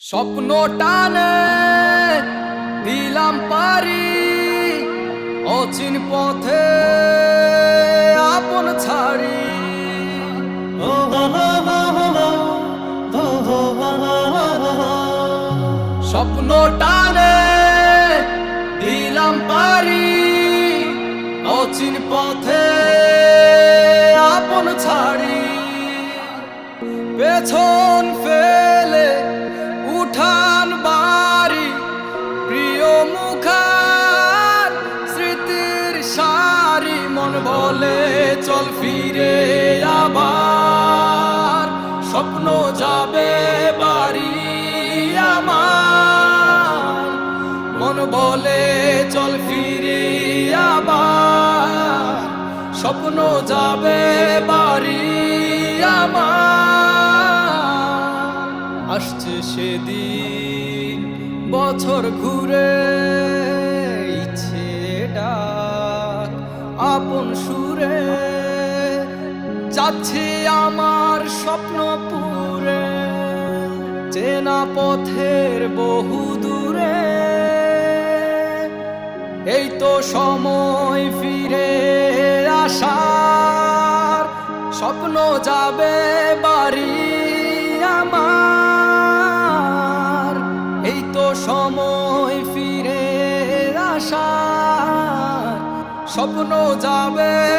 স্বপ্ন টানে দিলাম পারি অচিন পথে আপন ছাড়ি। স্বপ্ন টানে দিলাম পারি অচিন পথে আপন ছাড়ি। পেছন ফেলে বলে, চল ফিরে আবার। স্বপ্ন যাবে বাড়ি আমার। মন বলে, চল ফিরে আবার। স্বপ্ন যাবে বাড়ি আমার। আসছে সেদিন, বছর ঘুরে, ইচ্ছে ডাক আপন সুরে যাচ্ছে আমার স্বপ্ন পুরে, চেনা পথের বহু দূরে। এই তো সময় ফিরে আসার, স্বপ্ন যাবে বাড়ি আমার। এই তো সময় ফিরে আসার স্বপ্ন যাবে।